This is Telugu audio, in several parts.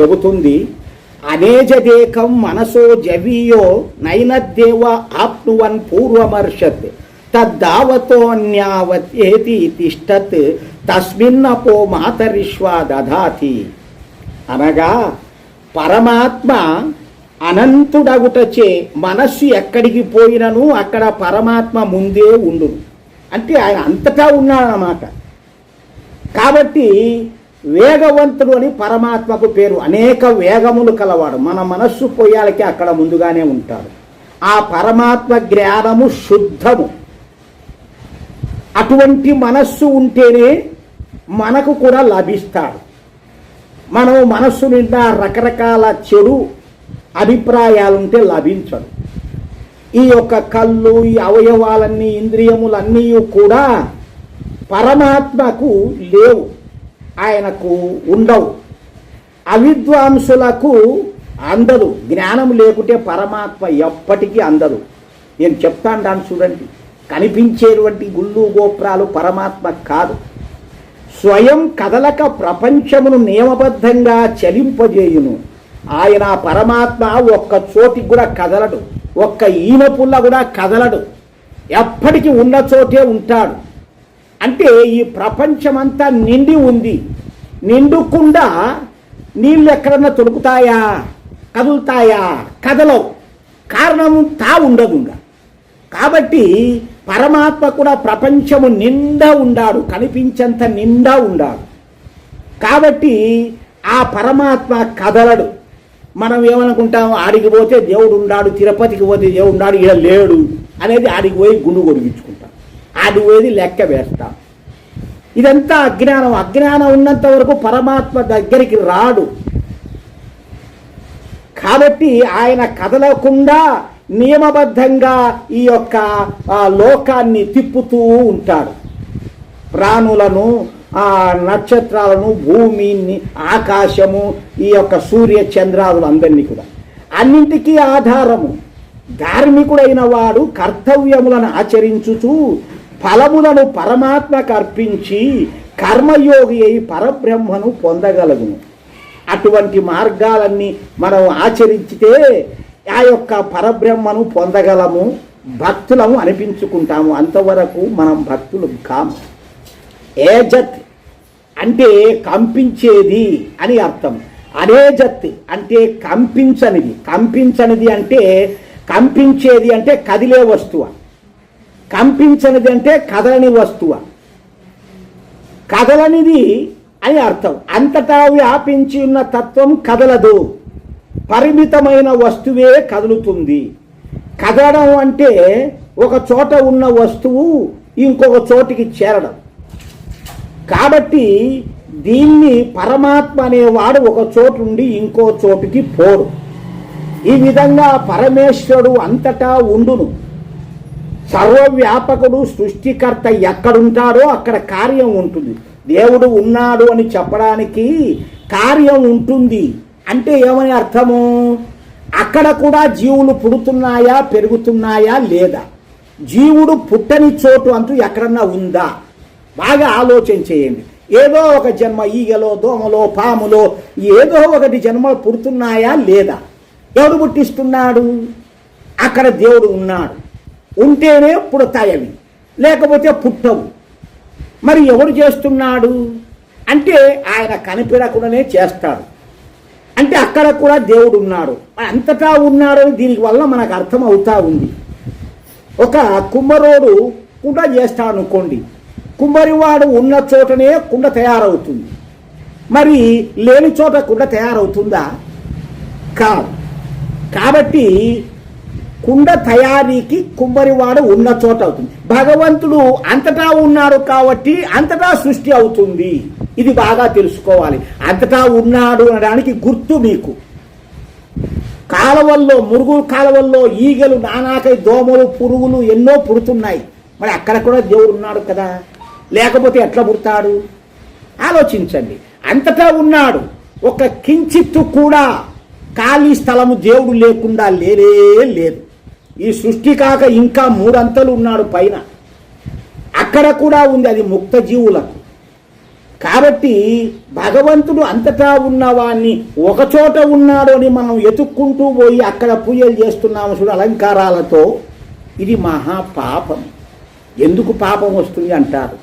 చెబుతుంది అనేజదేకం మనసో జవీయో నైనద్దేవ ఆప్నువన్ పూర్వమర్షత్ తద్దావతోన్యావతేతి తిష్టత్ తస్మిన్నపో మాతరిష్వా దధాతి. అనగా పరమాత్మ అనంతుడగుటచే మనస్సు ఎక్కడికి పోయినను అక్కడ పరమాత్మ ముందే ఉండును. అంటే ఆయన అంతటా ఉన్నాడనమాట కాబట్టి వేగవంతుడు అని పరమాత్మకు పేరు. అనేక వేగములు కలవాడు. మన మనస్సు పోయాలకి అక్కడ ముందుగానే ఉంటాడు. ఆ పరమాత్మ జ్ఞానము శుద్ధము. అటువంటి మనస్సు ఉంటేనే మనకు కూడా లభిస్తాడు. మనం మనస్సు నిండా రకరకాల చెడు అభిప్రాయాలుంటే లభించదు. ఈ యొక్క కళ్ళు ఈ అవయవాలన్నీ ఇంద్రియములన్నీ కూడా పరమాత్మకు లేవు. ఆయనకు ఉండవు. అవిద్వాంసులకు అందదు జ్ఞానం లేకుంటే పరమాత్మ ఎప్పటికీ అందదు నేను చెప్తాను దాన్ని చూడండి. కనిపించేటువంటి గుళ్ళు గోపురాలు పరమాత్మ కాదు. స్వయం కదలక ప్రపంచమును నియమబద్ధంగా చలింపజేయును. ఆయన పరమాత్మ ఒక్క చోటికి కూడా కదలడు. ఒక్క ఈనపుల్ల కూడా కదలడు. ఎప్పటికీ ఉన్న చోటే ఉంటాడు. అంటే ఈ ప్రపంచమంతా నిండి ఉంది. నిండుకుండా నీళ్ళు ఎక్కడన్నా తొలుకుతాయా? కదులుతాయా? కదలవు. కారణం తా ఉండదు ఇంకా. కాబట్టి పరమాత్మ కూడా ప్రపంచము నిండా ఉండాడు కనిపించేంత నిండా ఉండాడు. కాబట్టి ఆ పరమాత్మ కదలడు. మనం ఏమనుకుంటాం? ఆడికి పోతే దేవుడు ఉన్నాడు తిరుపతికి పోతే దేవుడు ఉన్నాడు ఇలా లేడు అనేది ఆడికి పోయి గుండు కొడిగించుకుంటాం అది లెక్క వేస్తాం. ఇదంతా అజ్ఞానం. అజ్ఞానం ఉన్నంత వరకు పరమాత్మ దగ్గరికి రాడు. కాబట్టి ఆయన కదలకుండా నియమబద్ధంగా ఈ యొక్క లోకాన్ని తిప్పుతూ ఉంటాడు. ప్రాణులను ఆ నక్షత్రాలను భూమిని ఆకాశము ఈ యొక్క సూర్య చంద్రాదులు అందరినీ కూడా. అన్నింటికీ ఆధారము. ధార్మికుడైన వాడు కర్తవ్యములను ఆచరించుచు ఫలములను పరమాత్మకు అర్పించి కర్మయోగి అయి పరబ్రహ్మను పొందగలగును. అటువంటి మార్గాలన్నీ మనం ఆచరించితే ఆ యొక్క పరబ్రహ్మను పొందగలము భక్తులము అనిపించుకుంటాము. అంతవరకు మనం భక్తులు కాము ఏజత్ అంటే కంపించేది అని అర్థం. అనేజత్ అంటే కంపించనిది. కంపించనిది అంటే కంపించేది అంటే కదిలే వస్తువు. కంపించనిది అంటే కదలని వస్తువ. కదలనిది అని అర్థం. అంతటా వ్యాపించి ఉన్న తత్వం కదలదు. పరిమితమైన వస్తువే కదులుతుంది. కదలడం అంటే ఒక చోట ఉన్న వస్తువు ఇంకొక చోటికి చేరడం. కాబట్టి దీన్ని పరమాత్మ అనేవాడు ఒక చోటు నుండి ఇంకో చోటుకి పోడు. ఈ విధంగా పరమేశ్వరుడు అంతటా ఉండును. సర్వవ్యాపకుడు సృష్టికర్త ఎక్కడుంటాడో అక్కడ కార్యం ఉంటుంది. దేవుడు ఉన్నాడు అని చెప్పడానికి కార్యం ఉంటుంది అంటే ఏమని అర్థము? అక్కడ కూడా జీవులు పుడుతున్నాయా పెరుగుతున్నాయా లేదా? జీవుడు పుట్టని చోటు అంటూ ఎక్కడన్నా ఉందా? బాగా ఆలోచన చేయండి. ఏదో ఒక జన్మ ఈగలో దోమలో పాములో ఏదో ఒకటి జన్మలు పుడుతున్నాయా లేదా? ఎవడు పుట్టిస్తున్నాడు? అక్కడ దేవుడు ఉన్నాడు. ఉంటేనే పుడతాయి అవి లేకపోతే పుట్టవు. మరి ఎవరు చేస్తున్నాడు? అంటే ఆయన కనిపెడకుండానే చేస్తాడు. అంటే అక్కడ కూడా దేవుడు ఉన్నాడు అంతటా ఉన్నాడు దీనికి వల్ల మనకు అర్థం అవుతా ఉంది. ఒక కుమ్మరోడు కుండ చేస్తాడు అనుకోండి కుమ్మరివాడు ఉన్న చోటనే కుండ తయారవుతుంది. మరి లేని చోట కుండ తయారవుతుందా? కాదు. కాబట్టి కుండ తయారీకి కుమ్మరివాడ ఉన్న చోట అవుతుంది. భగవంతుడు అంతటా ఉన్నాడు కాబట్టి అంతటా సృష్టి అవుతుంది. ఇది బాగా తెలుసుకోవాలి. అంతటా ఉన్నాడు అనడానికి గుర్తు మీకు. కాలవల్లో మురుగు కాలవల్లో ఈగలు నానాకై దోమలు పురుగులు ఎన్నో పుడుతున్నాయి. మరి అక్కడ కూడా దేవుడు ఉన్నాడు కదా? లేకపోతే ఎట్లా పుడతాడు? ఆలోచించండి. అంతటా ఉన్నాడు. ఒక కించిత్తు కూడా ఖాళీ స్థలము దేవుడు లేకుండా లేనే లేదు. ఈ సృష్టి కాక ఇంకా మూడంతలు ఉన్నాడు పైన. అక్కడ కూడా ఉంది అది ముక్త జీవులకు. కాబట్టి భగవంతుడు అంతటా ఉన్నవాన్ని ఒకచోట ఉన్నాడు అని మనం ఎతుక్కుంటూ పోయి అక్కడ పూజలు చేస్తున్నాము చూడు అలంకారాలతో ఇది మహా పాపం. ఎందుకు పాపం వస్తుంది అంటారు?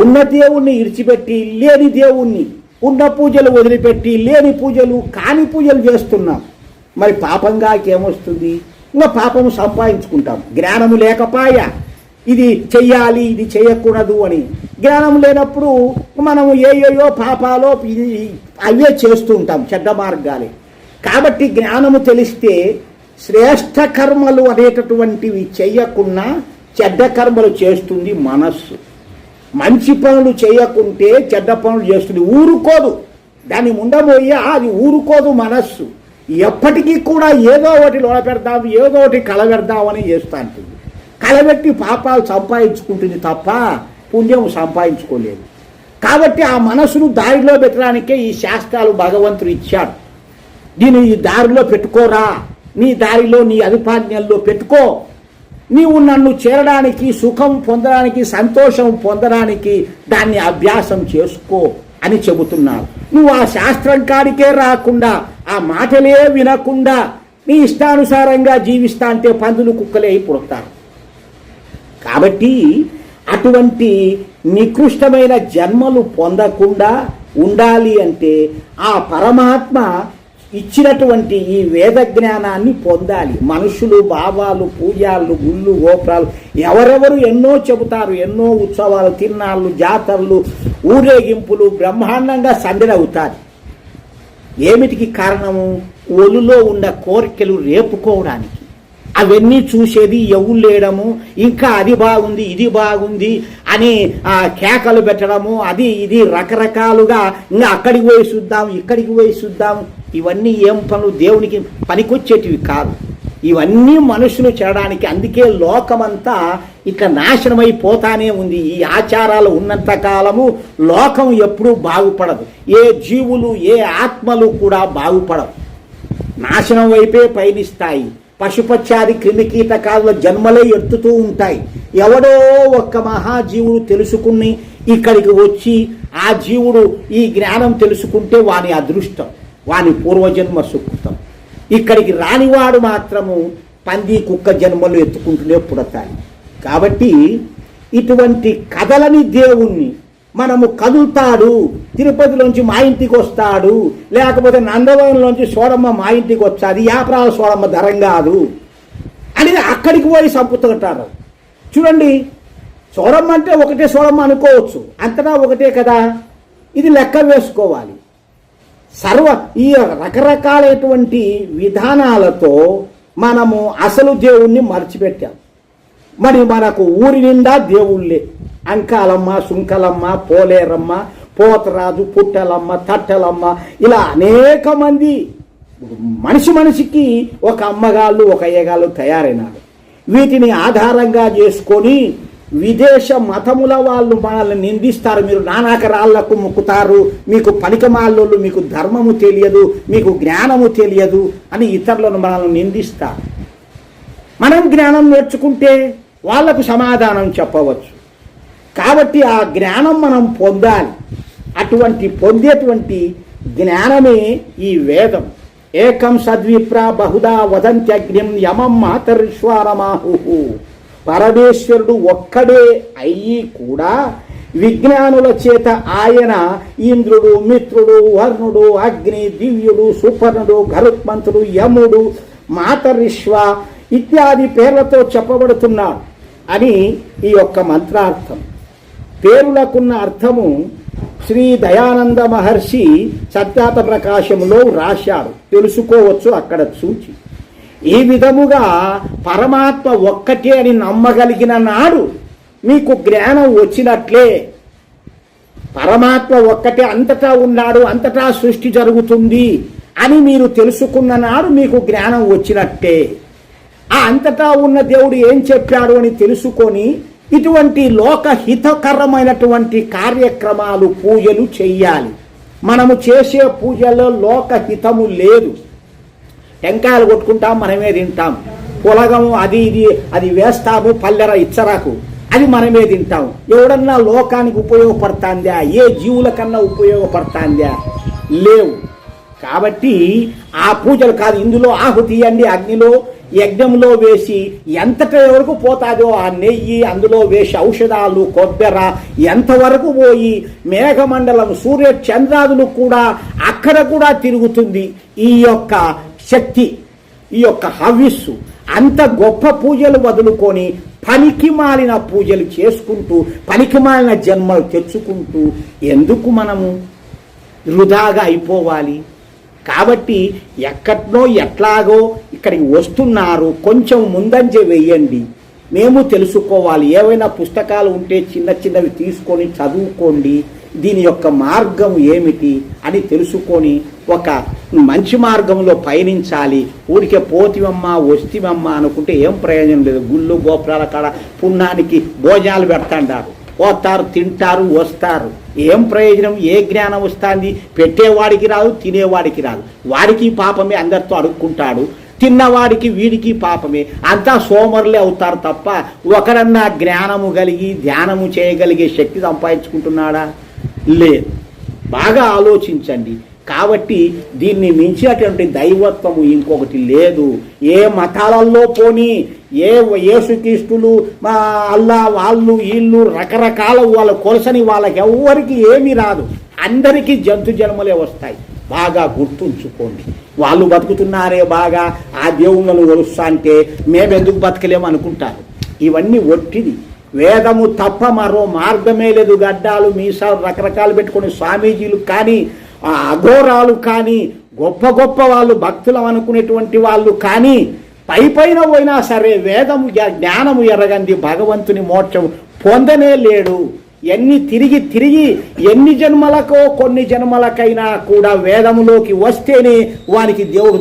ఉన్న దేవుణ్ణి ఇడిచిపెట్టి లేని దేవుణ్ణి ఉన్న పూజలు వదిలిపెట్టి లేని పూజలు కాని పూజలు చేస్తున్నాం. మరి పాపంగా ఏమొస్తుంది ఇంకా పాపము సంపాదించుకుంటాం. జ్ఞానము లేకపాయ. ఇది చెయ్యాలి ఇది చేయకూడదు అని. జ్ఞానం లేనప్పుడు మనము ఏయోయో పాపాలో ఇది అవే చేస్తూ ఉంటాం చెడ్డ మార్గాలే. కాబట్టి జ్ఞానము తెలిస్తే శ్రేష్ఠ కర్మలు అనేటటువంటివి చెయ్యకున్నా చెడ్డ కర్మలు చేస్తుంది మనస్సు. మంచి పనులు చేయకుంటే చెడ్డ పనులు చేస్తుంది. ఊరుకోదు. దాన్ని ఉండబోయే అది ఊరుకోదు మనస్సు. ఎప్పటికీ కూడా ఏదో ఒకటి పెడదాం ఏదో ఒకటి కలబెడదామని చేస్తూ ఉంటుంది కలబెట్టి పాపాలు సంపాదించుకుంటుంది తప్ప పుణ్యం సంపాదించుకోలేదు. కాబట్టి ఆ మనసును దారిలో పెట్టడానికే ఈ శాస్త్రాలు భగవంతుడు ఇచ్చాడు. దీన్ని ఈ దారిలో పెట్టుకోరా నీ దారిలో నీ అధిపాజ్ఞల్లో పెట్టుకో. నీవు నన్ను చేరడానికి సుఖం పొందడానికి సంతోషం పొందడానికి దాన్ని అభ్యాసం చేసుకో. అని చెబుతున్నారు నువ్వు ఆ శాస్త్రం కాడికే రాకుండా ఆ మాటలే వినకుండా నీ ఇష్టానుసారంగా జీవిస్తా అంటే పందులు కుక్కలే పుడతారు కాబట్టి అటువంటి నికృష్టమైన జన్మలు పొందకుండా ఉండాలి అంటే ఆ పరమాత్మ ఇచ్చినటువంటి ఈ వేద జ్ఞానాన్ని పొందాలి. మనుషులు భావాలు పూజాలు గుళ్ళు గోపురాలు ఎవరెవరు ఎన్నో చెబుతారు ఎన్నో ఉత్సవాలు తిన్నాళ్ళు జాతరలు ఊరేగింపులు బ్రహ్మాండంగా సందడవుతారు. ఏమిటికి కారణము? ఒలులో ఉన్న కోరికలు రేపుకోవడానికి. అవన్నీ చూసేది ఎవరు లేడము? ఇంకా అది బాగుంది ఇది బాగుంది అని ఆ కేకలు పెట్టడము అది ఇది రకరకాలుగా ఇంకా అక్కడికి పోయి చూద్దాం ఇక్కడికి పోయి చూద్దాం. ఇవన్నీ ఏం పనులు? దేవునికి పనికొచ్చేటివి కాదు. ఇవన్నీ మనుషులు చేయడానికి అందుకే లోకమంతా ఇక నాశనమైపోతానే ఉంది. ఈ ఆచారాలు ఉన్నంత కాలము లోకం ఎప్పుడూ బాగుపడదు. ఏ జీవులు ఏ ఆత్మలు కూడా బాగుపడవు. నాశనం వైపే పయనిస్తాయి. పశుపక్షాది క్రిమికీటకాల జన్మలే ఎత్తుతూ ఉంటాయి. ఎవడో ఒక్క మహాజీవుడు తెలుసుకుని ఇక్కడికి వచ్చి ఆ జీవుడు ఈ జ్ఞానం తెలుసుకుంటే వాని అదృష్టం. వాని పూర్వజన్మ సుకృతం. ఇక్కడికి రానివాడు మాత్రము పంది కుక్క జన్మలు ఎత్తుకుంటూనే పుడతాయి. కాబట్టి ఇటువంటి కథలని దేవుణ్ణి మనము కదులుతాడు. తిరుపతిలోంచి మా ఇంటికి వస్తాడు. లేకపోతే నందవరంలోంచి సోడమ్మ మా ఇంటికి వచ్చాది. యాపరాల సోడమ్మ ధరం కాదు. అని అక్కడికి పోయి సంపుతుంటారు చూడండి సోడమ్మ అంటే ఒకటే సోడమ్మ అనుకోవచ్చు. అంతటా ఒకటే కదా. ఇది లెక్క వేసుకోవాలి. సర్వ ఈ రకరకాలైనటువంటి విధానాలతో మనము అసలు దేవుణ్ణి మర్చిపెట్టాం. మరి మనకు ఊరి నిండా దేవుళ్ళే అంకాలమ్మ సుంకలమ్మ పోలేరమ్మ పోతరాజు పుట్టలమ్మ తట్టలమ్మ ఇలా అనేక మంది మనిషి మనిషికి ఒక అమ్మగాళ్ళు ఒక అయ్యగాళ్ళు తయారైనారు. వీటిని ఆధారంగా చేసుకొని విదేశ మతముల వాళ్ళు మనల్ని నిందిస్తారు. మీరు నానాకరాళ్ళకు మొక్కుతారు. మీకు పనికమాళ్ళు మీకు ధర్మము తెలియదు. మీకు జ్ఞానము తెలియదు అని ఇతరులను మనల్ని నిందిస్తారు. మనం జ్ఞానం నేర్చుకుంటే వాళ్ళకు సమాధానం చెప్పవచ్చు. కాబట్టి ఆ జ్ఞానం మనం పొందాలి. అటువంటి పొందేటువంటి జ్ఞానమే ఈ వేదం. ఏకం సద్విప్ర బహుదా వదంత్యగ్నిం యమం మాతరిశ్వారమాహు పరమేశ్వరుడు ఒక్కడే అయ్యి కూడా విజ్ఞానుల చేత ఆయన ఇంద్రుడు మిత్రుడు వర్ణుడు అగ్ని దివ్యుడు సుపర్ణుడు గరుత్మంతుడు యముడు మాతరిశ్వ ఇత్యాది పేర్లతో చెప్పబడుతున్నాడు అని ఈ యొక్క మంత్రార్థం. పేరులకున్న అర్థము శ్రీ దయానంద మహర్షి సత్యాత ప్రకాశములో రాశారు తెలుసుకోవచ్చు అక్కడ చూచి ఈ విధముగా పరమాత్మ ఒక్కటే అని నమ్మగలిగిన నాడు మీకు జ్ఞానం వచ్చినట్లే. పరమాత్మ ఒక్కటే అంతటా ఉన్నాడు అంతటా సృష్టి జరుగుతుంది అని మీరు తెలుసుకున్న నాడు మీకు జ్ఞానం వచ్చినట్టే. ఆ అంతటా ఉన్న దేవుడు ఏం చెప్పాడు అని తెలుసుకొని ఇటువంటి లోకహితకరమైనటువంటి కార్యక్రమాలు పూజలు చెయ్యాలి. మనము చేసే పూజలో లోకహితము లేదు. టెంకాయలు కొట్టుకుంటాం మనమే తింటాం. పొలగము అది ఇది అది వేస్తాము పల్లెర ఇచ్చరాకు అది మనమే తింటాం. ఎవడన్నా లోకానికి ఉపయోగపడుతుందా? ఏ జీవుల కన్నా ఉపయోగపడుతుందా? లేవు. కాబట్టి ఆ పూజలు కాదు ఇందులో ఆహుతి అండి అగ్నిలో యజ్ఞంలో వేసి ఎంతటి వరకు పోతాదో ఆ నెయ్యి అందులో వేసి ఔషధాలు కొబ్బెర ఎంతవరకు పోయి మేఘమండలం సూర్య చంద్రాదులు కూడా అక్కడ కూడా తిరుగుతుంది. ఈ యొక్క శక్తి. ఈ యొక్క హవిస్సు అంత గొప్ప పూజలు వదులుకొని పనికి మాలిన పూజలు చేసుకుంటూ పనికి మాలిన జన్మలు తెచ్చుకుంటూ ఎందుకు మనము వృధాగా అయిపోవాలి? కాబట్టి ఎక్కడో ఎట్లాగో ఇక్కడికి వస్తున్నారు. కొంచెం ముందంజ వేయండి. మేము తెలుసుకోవాలి. ఏవైనా పుస్తకాలు ఉంటే చిన్న చిన్నవి తీసుకొని చదువుకోండి. దీని యొక్క మార్గం ఏమిటి అని తెలుసుకొని ఒక మంచి మార్గంలో పయనించాలి. ఊరికే పోతివమ్మా వస్తివమ్మా అనుకుంటే ఏం ప్రయోజనం లేదు. గుళ్ళు గోపురాల కాడ పుణ్యానికి భోజనాలు పెడతాండారు. పోతారు తింటారు వస్తారు. ఏం ప్రయోజనం? ఏ జ్ఞానం వస్తుంది? పెట్టేవాడికి రాదు తినేవాడికి రాదు. వాడికి పాపమే అందరితో అడుక్కుంటాడు. తిన్నవాడికి వీడికి పాపమే. అంతా సోమరులే అవుతారు తప్ప ఒకరన్నా జ్ఞానము కలిగి ధ్యానము చేయగలిగే శక్తి సంపాదించుకుంటున్నాడా? లేదు. బాగా ఆలోచించండి. కాబట్టి దీన్ని మించినటువంటి దైవత్వము ఇంకొకటి లేదు. ఏ మతాలలో పోని ఏ యేసుక్రీస్తులు మా అల్లా వాళ్ళు వీళ్ళు రకరకాల వాళ్ళ కొలసని వాళ్ళకి ఎవ్వరికి ఏమీ రాదు. అందరికీ జంతు జన్మలే వస్తాయి. బాగా గుర్తుంచుకోండి. వాళ్ళు బతుకుతున్నారే బాగా ఆ దేవుళ్ళను కొలుస్తా అంటే మేమెందుకు బతకలేము అనుకుంటారు ఇవన్నీ ఒట్టిది. వేదము తప్ప మరో మార్గమే లేదు. గడ్డాలు మీసాలు రకరకాలు పెట్టుకుని స్వామీజీలు కానీ ఆ అఘోరాలు కానీ గొప్ప గొప్ప వాళ్ళు భక్తులం అనుకునేటువంటి వాళ్ళు కానీ పై పైన పోయినా సరే వేదము జ్ఞానము ఎరగంది. భగవంతుని మోక్షం పొందనే లేడు. ఎన్ని తిరిగి తిరిగి ఎన్ని జన్మలకో కొన్ని జన్మలకైనా కూడా వేదములోకి వస్తేనే వానికి దేవుడు